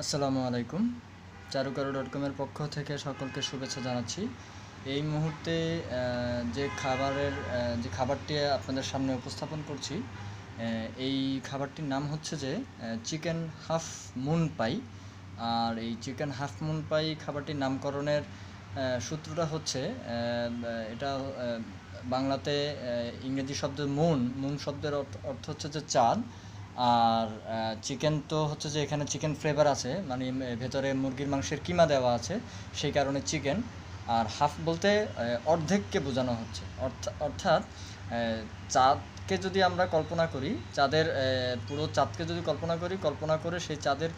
আসসালামু আলাইকুম। চারুকারু ডট কমের পক্ষ থেকে সকলকে শুভেচ্ছা জানাচ্ছি। এই মুহূর্তে যে খাবারের যে খাবারটি আপনাদের সামনে উপস্থাপন করছি এই খাবারটির নাম হচ্ছে যে চিকেন হাফ মুন পাই। আর এই চিকেন হাফ মুন পাই খাবারটির নামকরণের সূত্রটা হচ্ছে এটা বাংলাতে ইংরেজি শব্দ মুন মুন শব্দের অর্থ- হচ্ছে যে চাঁদ। আর চিকেন তো হচ্ছে যে এখানে চিকেন ফ্লেভার আছে মানে ভেতরে মুরগির মাংসের কিমা দেওয়া আছে, সেই কারণে চিকেন আর হাফ বলতে অর্ধেককে বোঝানো হচ্ছে। অর্থা- অর্থাৎ চাঁদকে যদি আমরা কল্পনা করি, চাঁদের পুরো চাঁদকে যদি কল্পনা করি, কল্পনা করে সেই চাঁদের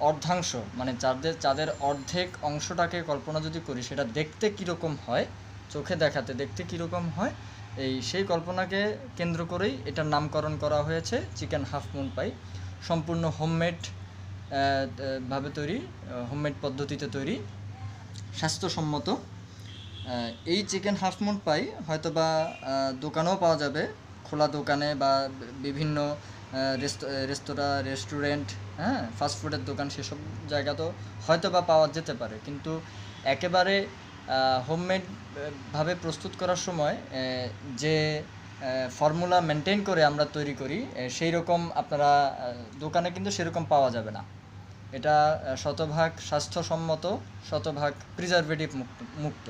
অর্ধাংশ মানে চাঁদের চাঁদের অর্ধেক অংশটাকে কল্পনা যদি করি, সেটা দেখতে কীরকম হয়, চোখে দেখাতে দেখতে কীরকম হয় এই সেই কল্পনাকে কেন্দ্র করেই এটার নামকরণ করা হয়েছে, চিকেন হাফ মুন পাই। সম্পূর্ণ হোমমেড ভাবে তৈরি, হোমমেড পদ্ধতিতে তৈরি, স্বাস্থ্যসম্মত। এই চিকেন হাফ মুন পাই হয়তো বা দোকানেও পাওয়া যাবে, খোলা দোকানে বা বিভিন্ন রেস্তোরাঁ, রেস্টুরেন্ট হ্যাঁ ফাস্টফুডের দোকান সেসব জায়গাতেও হয়তো বা পাওয়া যেতে পারে। কিন্তু একেবারে হোমমেড ভাবে প্রস্তুত করার সময় যে ফর্মুলা মেনটেন করে আমরা তৈরি করি সেই রকম আপনারা দোকানে কিন্তু সেরকম পাওয়া যাবে না। এটা শতভাগ স্বাস্থ্যসম্মত, শতভাগ প্রিজারভেটিভ মুক্ত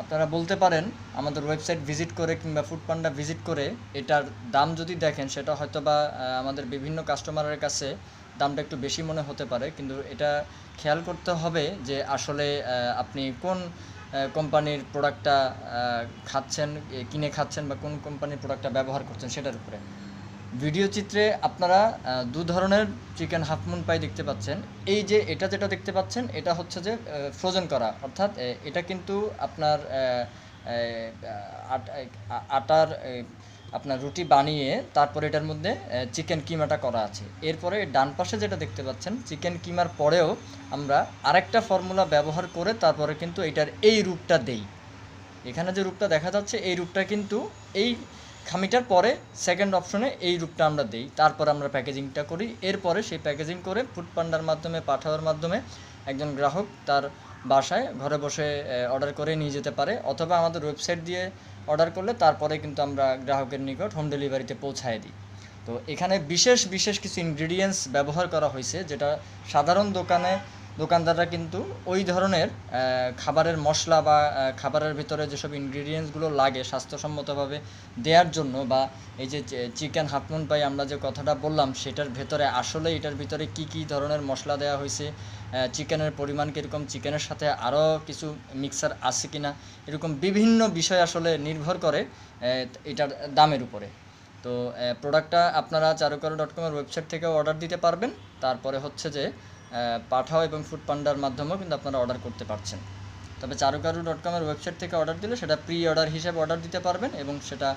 আপনারা বলতে পারেন, আমাদের ওয়েবসাইট ভিজিট করে কিংবা ফুড পান্ডা ভিজিট করে, এটার দাম যদি দেখেন, সেটা হয়তো বা আমাদের বিভিন্ন কাস্টমারের কাছে দামটা একটু বেশি মনে হতে পারে, কিন্তু এটা খেয়াল করতে হবে যে আসলে আপনি কোন কোম্পানির প্রোডাক্টটা খাচ্ছেন কিনে খাচ্ছেন বা কোন কোম্পানির প্রোডাক্টটা ব্যবহার করছেন সেটার উপরে। ভিডিও চিত্রে আপনারা দু ধরনের চিকেন হাফ মুন পাই দেখতে পাচ্ছেন। এই যে এটা যেটা দেখতে পাচ্ছেন, এটা হচ্ছে যে ফ্রোজেন করা, অর্থাৎ এটা কিন্তু আপনার আটার আপনার রুটি বানিয়ে তারপরে এটার মধ্যে চিকেন কিমাটা করা আছে। এরপরে ডান পাশে যেটা দেখতে পাচ্ছেন চিকেন কিমার পরেও আমরা আরেকটা ফর্মুলা ব্যবহার করে তারপরে কিন্তু এটার এই রূপটা দেই। এখানে যে রূপটা দেখা যাচ্ছে, এই রূপটা কিন্তু এই খামিটার পরে সেকেন্ড অপশনে এই রূপটা আমরা দিই। তারপর আমরা প্যাকেজিংটা করি। এরপরে সেই প্যাকেজিং করে ফুড পান্ডার মাধ্যমে, পাঠাওয়ার মাধ্যমে একজন গ্রাহক তার বাসায় ঘরে বসে অর্ডার করে নিয়ে যেতে পারে। অথবা আমাদের ওয়েবসাইট দিয়ে অর্ডার করলে তারপরে কিন্তু আমরা গ্রাহকের নিকট হোম ডেলিভারিতে পৌঁছায় দিই। তো এখানে বিশেষ বিশেষ কিছু ইনগ্রিডিয়েন্টস ব্যবহার করা হয়েছে, যেটা সাধারণ দোকানে দোকানদাররা কিন্তু ওই ধরনের খাবারের মশলা বা খাবারের ভিতরে যেসব ইনগ্রিডিয়েন্টসগুলো লাগে স্বাস্থ্যসম্মতভাবে দেওয়ার জন্য বা এই যে চিকেন হাফমুন পাই আমরা যে কথাটা বললাম, সেটার ভেতরে আসলে এটার ভিতরে কি কি ধরনের মশলা দেওয়া হয়েছে চিকেনের পরিমাণ কীরকম চিকেনের সাথে আরও কিছু মিক্সার আছে কিনা, এরকম বিভিন্ন বিষয় আসলে নির্ভর করে এটার দামের উপরে। তো প্রোডাক্টটা আপনারা চারুকারু ডট কমের ওয়েবসাইট থেকেও অর্ডার দিতে পারবেন। তারপরে হচ্ছে যে পাঠাও এবং ফুড পান্ডার মাধ্যমেও কিন্তু আপনারা অর্ডার করতে পারছেন। তবে চারুকারু ডট কমের ওয়েবসাইট থেকে অর্ডার দিলে সেটা প্রি অর্ডার হিসেবে অর্ডার দিতে পারবেন এবং সেটা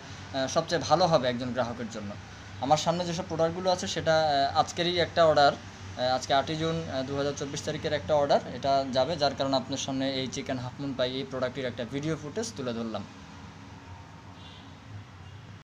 সবচেয়ে ভালো হবে একজন গ্রাহকের জন্য। আমার সামনে যেসব প্রোডাক্টগুলো আছে সেটা আজকেরই একটা অর্ডার আজকে আটই জুন দু হাজার চব্বিশ তারিখের একটা অর্ডার এটা যাবে, যার কারণে আপনার সামনে এই চিকেন হাফমুন পাই এই প্রোডাক্টের একটা ভিডিও ফুটেজ তুলে ধরলাম।